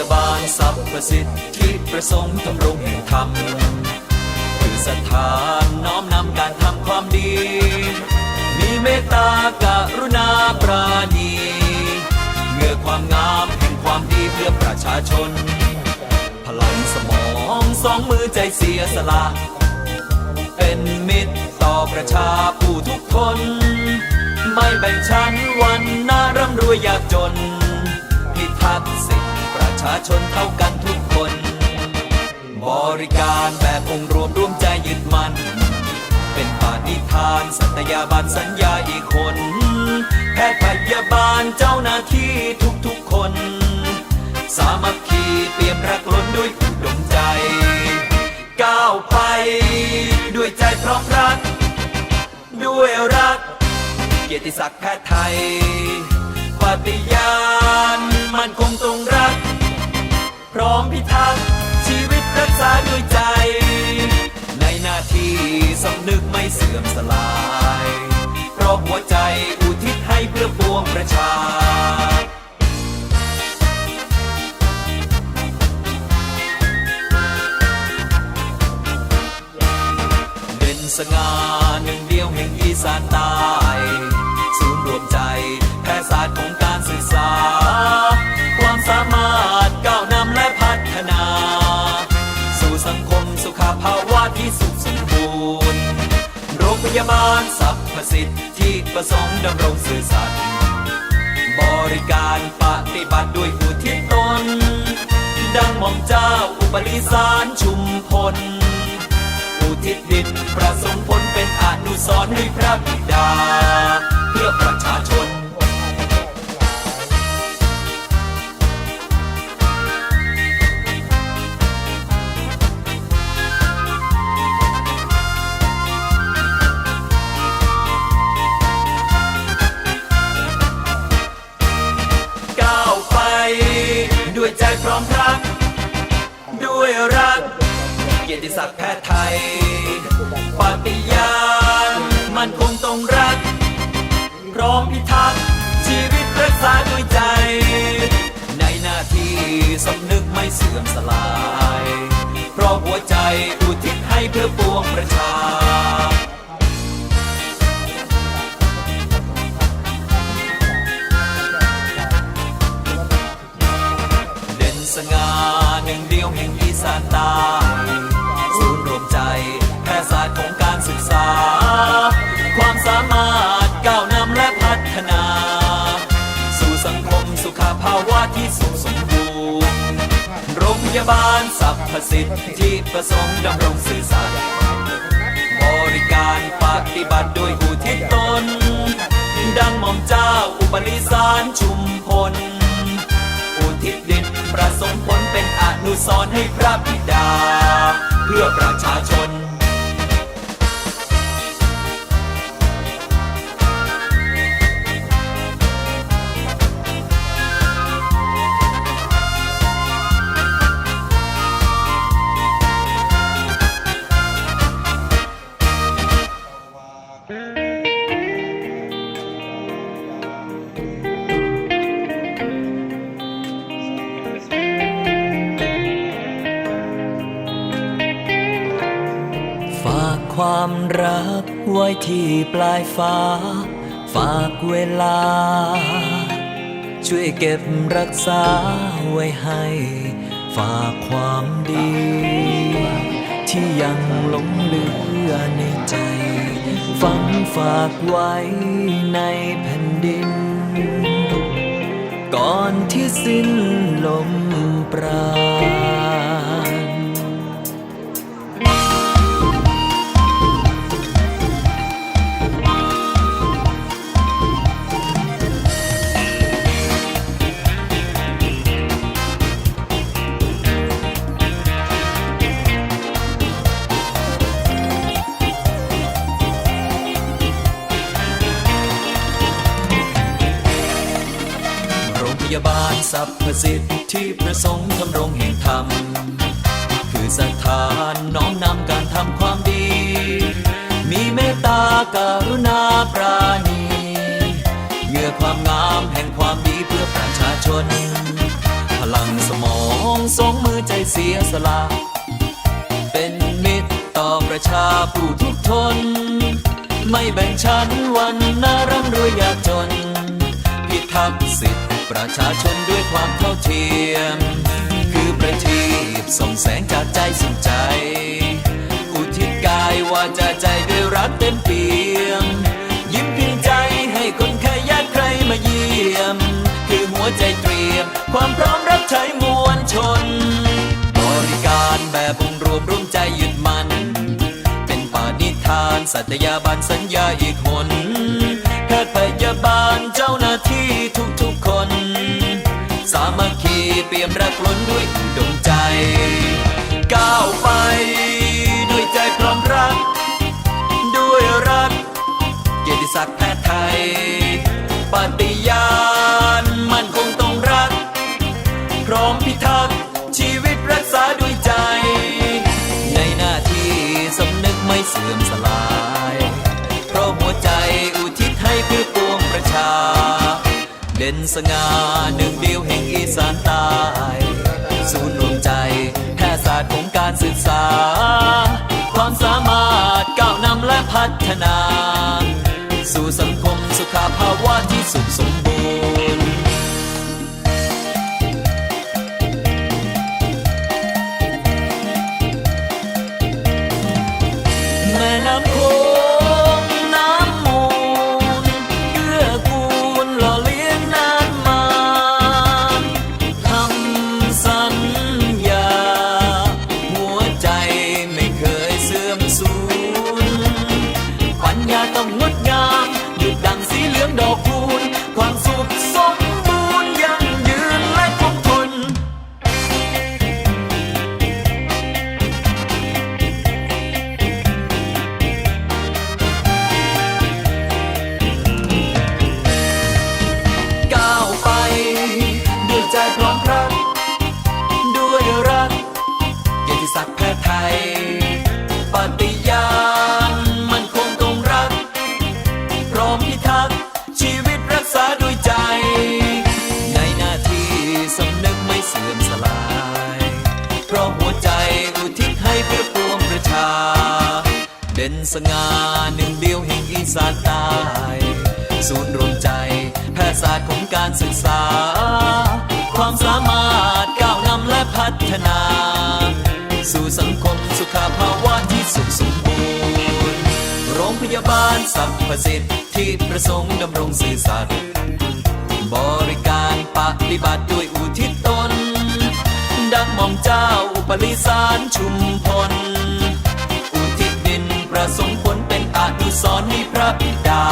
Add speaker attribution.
Speaker 1: ยาบาลสรรพสิทธิประสงค์ทำรงแห่งธรรม คือสถานน้อมนำการทำความดี มีเมตตากรุณาปราณีเหงื่อความงามแห่งความดีเพื่อประชาชน พลังสมองสองมือใจเสียสละ เป็นมิตรต่อประชาผู้ทุกคน ไม่แบ่งชั้นวันหน้าร่ำรวยยากจน พิทักษ์ ชาชนเท่ากันทุกคน บริการแบบองค์รวมร่วมใจยึดมันเป็นปาณิธาน สัตยาบันสัญญาอีกคน แพทย์พยาบาลเจ้าหน้าที่ทุกๆคน สามัคคีเปี่ยมรักล้นด้วยอุดมใจ ก้าวไป ด้วยใจพร้อมรัก ด้วยรัก เกียรติศักดิ์แพทย์ไทยปฏิญาณมันคงตรงรัก พร้อมพิทักษ์ชีวิตรักษาด้วยใจ ในหน้าที่สำนึกไม่เสื่อมสลาย เพราะหัวใจอุทิศให้เพื่อปวงประชาเด่นสง่าหนึ่งเดียวแห่งอีสานใต้าบาลสรรพสิทธิ์ที่ประสงค์ดำรงสื่อสัตย์บริการปฏิบัติด้วยอุทิศตน ดังหม่อมเจ้าอุปริสารชุมพล อุทิศดินประสงค์ผลเป็นอนุสรณ์ให้พระบิดา กียรติศักดิ์แพทย์ไทย ปฏิญาณมันคงต้องรัก พร้อมพิทักษ์ชีวิตรักษาด้วยใจ ในหน้าที่สำนึกไม่เสื่อมสลาย เพราะหัวใจอุทิศให้เพื่อปวงประชาเด่นสง่าหนึ่งเดียวแห่งอีสานใต้ ที่สุขสมบูรณ์โรงพยาบาลสรรพสิทธิ์ที่ประสงค์ดำรงสื่อสารบริการปฏิบัติโดยอุทิศตน ดังหม่อมเจ้าอุปนิสารชุมพล อุทิศดินประสงค์ผลเป็นอนุสรณ์ให้พระบิดา เพื่อประชาชน ความรักไว้ที่ปลายฟ้า ฝากเวลา ช่วยเก็บรักษาไว้ให้ ฝากความดี ที่ยังหลงเหลือในใจ ฝังฝากไว้ในแผ่นดิน ก่อนที่สิ้นลมปราณ ยาบาลสรรพสิทธิ์ที่ประสงค์ทำรงแห่งธรรม คือสถานน้อมนำการทำความดี มีเมตตากรุณาปราณีเหงื่อความงามแห่งความดีเพื่อประชาชน พลังสมองสงมือใจเสียสละเป็นมิตรต่อประชาผู้ทุกทน ไม่แบ่งชั้นวันนาร่ำรวยยากจน พิทักษ์สิทธิ ประชาชนด้วยความเท่าเทียม คือประทีปส่องแสงจากใจสู่ใจ อุทิศกายวาจาใจด้วยรักเต็มเปี่ยม ยิ้มเพียงใจให้คนแค่ญาติใครมาเยี่ยม คือหัวใจเตรียม ความพร้อมรับใช้มวลชน บริการแบบองรวมร่วมใจยึดมัน เป็นปาณิธาน สัตยาบันสัญญาอีกค ด้วยอุดมใจ ก้าวไป ด้วยใจพร้อมรัก ด้วยรัก เกียรติศักดิ์แพทย์ไทย ปฏิญาณมันคงต้องรัก พร้อมพิทักษ์ชีวิตรักษาด้วยใจ ในหน้าที่สำนึกไม่เสื่อมสลาย เพราะหัวใจอุทิศให้เพื่อปวงประชา เด่นสง่าหนึ่งเดียวแห่ง ฒนา สู่สังคมสุขภาวะที่สุขสม เด่นสง่าหนึ่งเดียวแห่งอีสานใต้ศูนย์รวมใจแพทยศาสตร์ของการศึกษา ความสามารถก้าวนำและพัฒนา สู่สังคมสุขภาวะที่สุขสมบูรณ์โรงพยาบาลสรรพสิทธิ์ที่ประสงค์ดำรงสื่อสัตย์บริการปฏิบัติด้วยอุทิศตน ดังมอมเจ้าอุปริสารชุมพล ประสงค์ผลเป็นอนุสรให้พระบิดา